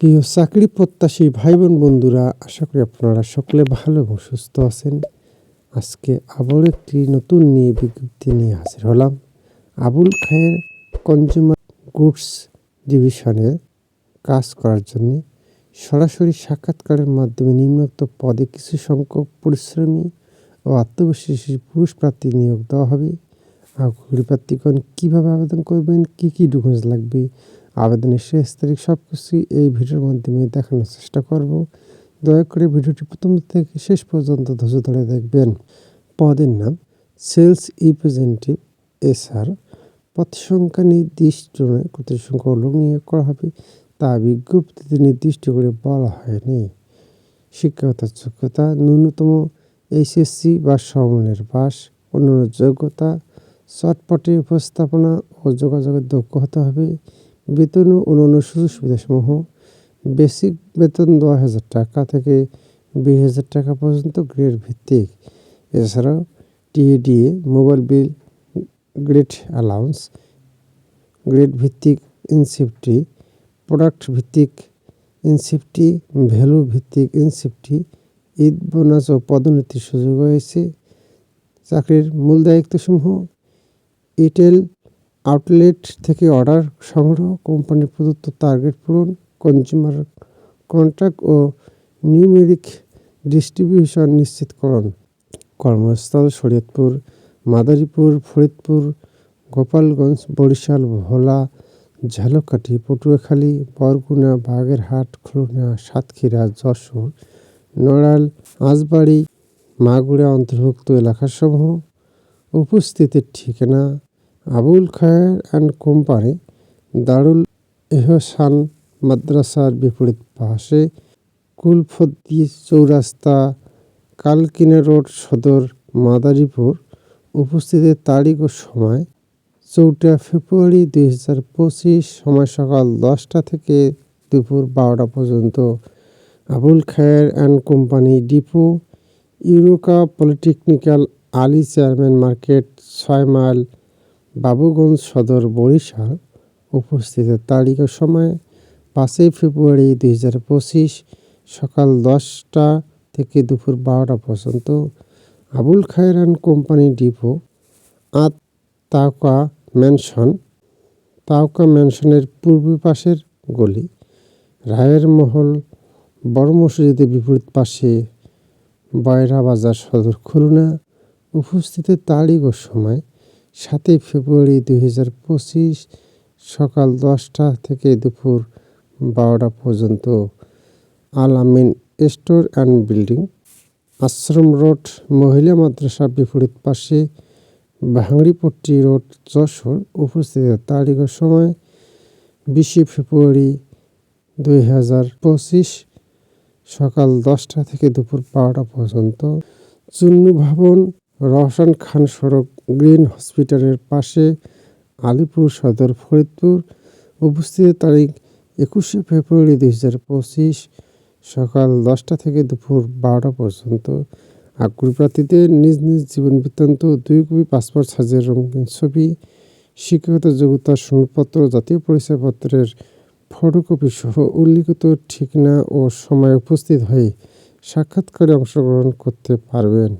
প্রিয় চাকরি প্রত্যাশী ভাই বোন বন্ধুরা, আশা করি আপনারা সকলে ভালো এবং সুস্থ আছেন। আজকে আবার একটি নতুন নিয়ে বিজ্ঞপ্তি নিয়ে হাজির হলাম। আবুল খায়ের কনজিউমার গুডস ডিভিশনে কাজ করার জন্য সরাসরি সাক্ষাৎকারের মাধ্যমে নিম্নোক্ত পদে কিছু সংখ্যক পরিশ্রমী ও আত্মবিশ্বাসী পুরুষ প্রার্থী নিয়োগ দেওয়া হবে। আগ্রহী প্রার্থীগণ কীভাবে আবেদন করবেন? কী কী ডকুমেন্টস লাগবে? আবেদনের শেষ তারিখ সব কিছুই এই ভিডিওর মাধ্যমে দেখানোর চেষ্টা করব। দয়া করে ভিডিওটি প্রথম থেকে শেষ পর্যন্ত ধৈর্য ধরে দেখবেন। পদের নাম সেলস রিপ্রেজেন্টেটিভ এসআর। পদ সংখ্যা নির্দিষ্ট লোক নিয়োগ করা হবে। তা বিজ্ঞপ্তিতে নির্দিষ্ট করে বলা হয়নি। শিক্ষাগত যোগ্যতা, ন্যূনতম এইচএসসি বা সমমানের পাস অন্যান্য যোগ্যতা, চটপটে উপস্থাপনা ও যোগাযোগের দক্ষ হতে হবে। বেতন ও অন্যান্য সুযোগ সুবিধাসমূহ। বেসিক বেতন দশ হাজার টাকা থেকে বিশ হাজার টাকা পর্যন্ত গ্রেড ভিত্তিক। এছাড়াও TA DA, mobile bill, grade allowance, grade ভিত্তিক ইনসেফটি প্রোডাক্ট ভিত্তিক ইনসেফটি ভ্যালু ভিত্তিক ইনসেফটি ঈদ, বোনাস ও পদোন্নতির সুযোগ রয়েছে। চাকরির মূল দায়িত্বসমূহ, ইটেল আউটলেট থেকে অর্ডার সংগ্রহ, কোম্পানির প্রদত্ত টার্গেট পূরণ কনজিউমার কন্ট্রাক্ট ও নিউমেরিক ডিস্ট্রিবিউশন নিশ্চিতকরণ কর্মস্থল শরীয়তপুর, মাদারীপুর, ফরিদপুর, গোপালগঞ্জ, বরিশাল, ভোলা, ঝালকাঠি, পটুয়াখালী, বরগুনা, বাগেরহাট, খুলনা, সাতক্ষীরা, যশোর, নড়াল, আজবাড়ি, মাগুরা অন্তর্ভুক্ত এলাকাসমূহ উপস্থিতির ঠিকানা আবুল খায়ের অ্যান্ড কোম্পানি দারুল এহসান মাদ্রাসার বিপরীত পাশে কুলফদ্দি চৌরাস্তা, কালকিনা রোড সদর, মাদারীপুর উপস্থিতির তারিখ ও সময় চৌঠা ফেব্রুয়ারি দুই হাজার পঁচিশ সময় সকাল দশটা থেকে দুপুর বারোটা পর্যন্ত। Abul Khayer and company depot, Eureka polytechnical Ali chairman market, ছয় মাইল বাবুগঞ্জ সদর বরিশাল উপস্থিত তারিখ ও সময় পাঁচই ফেব্রুয়ারি দুই হাজার পঁচিশ সকাল দশটা থেকে দুপুর বারোটা পর্যন্ত আবুল খায়রান কোম্পানি ডিপো আত তাওকা ম্যানশন তাওকা ম্যানশনের পূর্ব পাশের গলি, রায়ের মহল, বড় মসজিদের বিপরীত পাশে বয়রা বাজার সদর খুলনা উপস্থিতের তারিখ ও সময় সাতই ফেব্রুয়ারি দুই হাজার পঁচিশ সকাল দশটা থেকে দুপুর বারোটা পর্যন্ত Al Amin store and building. Ashram road, মহিলা মাদ্রাসার বিপরীত পাশে ভাঙড়িপট্টি রোড, যশোর উপস্থিত তারিখ ও সময় বিশে ফেব্রুয়ারি দুই হাজার পঁচিশ সকাল দশটা থেকে দুপুর বারোটা পর্যন্ত। চুন্নু ভবন রহসান খান সড়ক গ্রিন হসপিটালের পাশে আলিপুর সদর ফরিদপুর। উপস্থিত তারিখ একুশে ফেব্রুয়ারি দুই হাজার পঁচিশ সকাল দশটা থেকে দুপুর বারোটা পর্যন্ত। আগ্রহী প্রার্থীদের নিজ নিজ জীবন বৃত্তান্ত, দুই কপি পাসপোর্ট সাইজের রঙিন ছবি, শিক্ষাগত যোগ্যতা সনদপত্র জাতীয় পরিচয়পত্রের ফটোকপি সহ উল্লিখিত ঠিকানা ও সময় উপস্থিত হয়ে সাক্ষাৎকারে অংশগ্রহণ করতে পারবেন।